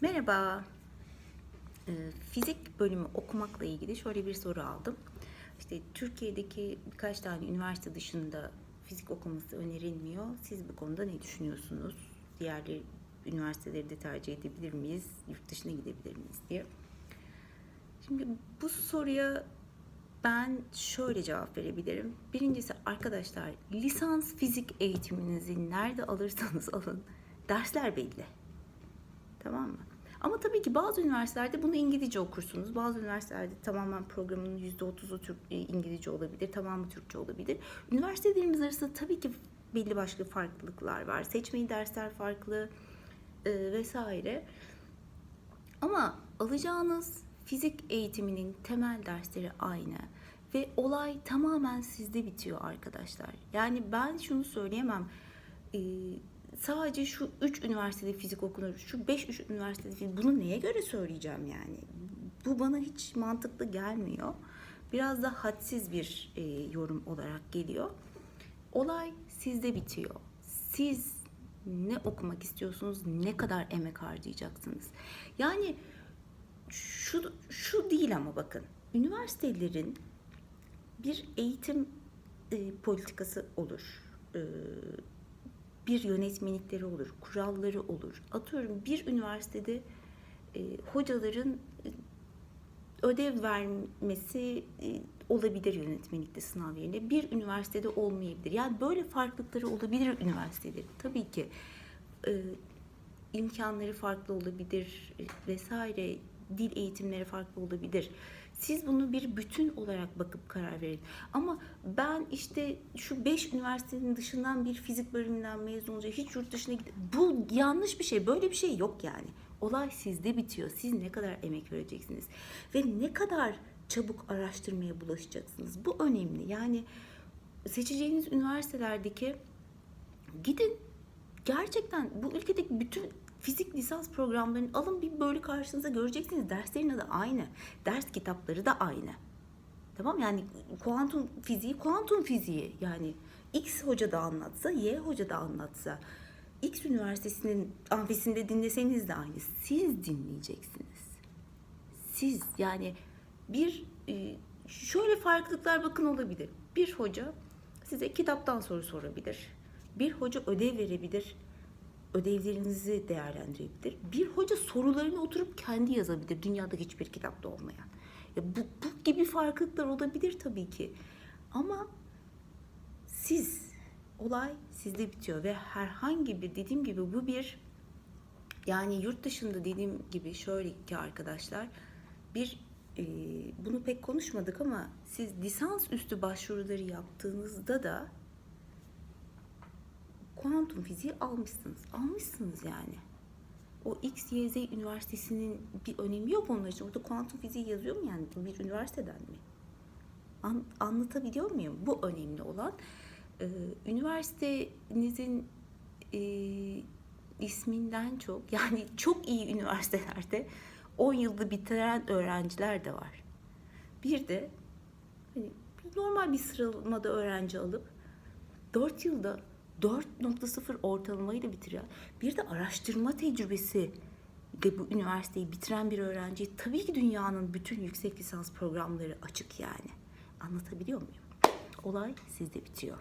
Merhaba. Ee, Fizik bölümü okumakla ilgili şöyle bir soru aldım. İşte Türkiye'deki birkaç tane üniversite dışında fizik okuması önerilmiyor. Siz bu konuda ne düşünüyorsunuz? Diğerleri üniversiteleri de tercih edebilir miyiz? Yurt dışına gidebilir miyiz diye. Şimdi bu soruya ben şöyle cevap verebilirim. Birincisi arkadaşlar lisans fizik eğitiminizi nerede alırsanız alın dersler belli. Tamam mı? Ama tabii ki bazı üniversitelerde bunu İngilizce okursunuz. Bazı üniversitelerde tamamen programının %30'u Türk, e, İngilizce olabilir, tamamı Türkçe olabilir. Üniversitelerimiz arasında tabii ki belli başlı farklılıklar var. Seçmeli dersler farklı e, vesaire. Ama alacağınız fizik eğitiminin temel dersleri aynı ve olay tamamen sizde bitiyor arkadaşlar. Yani ben şunu söyleyemem. e, sadece şu 3 üniversitede fizik okunur, şu 5 üç üniversitede fizik bunu neye göre söyleyeceğim yani? Bu bana hiç mantıklı gelmiyor. Biraz da hadsiz bir e, yorum olarak geliyor. Olay sizde bitiyor. Siz ne okumak istiyorsunuz, ne kadar emek harcayacaksınız. Yani şu, şu değil ama bakın. Üniversitelerin bir eğitim e, politikası olur. E, bir yönetmelikleri olur, kuralları olur. Atıyorum bir üniversitede e, hocaların e, ödev vermesi e, olabilir yönetmelikte sınav yerine. Bir üniversitede olmayabilir. Yani böyle farklılıkları olabilir üniversitelerin. Tabii ki e, imkanları farklı olabilir e, vesaire dil eğitimleri farklı olabilir. Siz bunu bir bütün olarak bakıp karar verin. Ama ben işte şu 5 üniversitenin dışından bir fizik bölümünden mezun olunca hiç yurt dışına git. Bu yanlış bir şey. Böyle bir şey yok yani. Olay sizde bitiyor. Siz ne kadar emek vereceksiniz ve ne kadar çabuk araştırmaya bulaşacaksınız. Bu önemli. Yani seçeceğiniz üniversitelerdeki gidin gerçekten bu ülkedeki bütün fizik lisans programlarını alın bir böyle karşınıza göreceksiniz. Derslerin adı aynı. Ders kitapları da aynı. Tamam yani kuantum fiziği kuantum fiziği yani X hoca da anlatsa Y hoca da anlatsa X üniversitesinin amfisinde dinleseniz de aynı. Siz dinleyeceksiniz. Siz yani bir e, şöyle farklılıklar bakın olabilir. Bir hoca size kitaptan soru sorabilir. Bir hoca ödev verebilir ödevlerinizi değerlendirebilir. Bir hoca sorularını oturup kendi yazabilir. Dünyada hiçbir kitapta olmayan. Ya bu, bu gibi farklılıklar olabilir tabii ki. Ama siz, olay sizde bitiyor ve herhangi bir dediğim gibi bu bir yani yurt dışında dediğim gibi şöyle ki arkadaşlar bir e, bunu pek konuşmadık ama siz lisans üstü başvuruları yaptığınızda da kuantum fiziği almışsınız. Almışsınız yani. O X, Y, Z üniversitesinin bir önemi yok onlar için. Orada kuantum fiziği yazıyor mu yani? Bir üniversiteden mi? An, anlatabiliyor muyum? Bu önemli olan. Ee, üniversitenizin e, isminden çok yani çok iyi üniversitelerde 10 yılda bitiren öğrenciler de var. Bir de hani normal bir sıralamada öğrenci alıp 4 yılda 4.0 ortalamayı da bitiriyor. Bir de araştırma tecrübesi de bu üniversiteyi bitiren bir öğrenci tabii ki dünyanın bütün yüksek lisans programları açık yani. Anlatabiliyor muyum? Olay sizde bitiyor.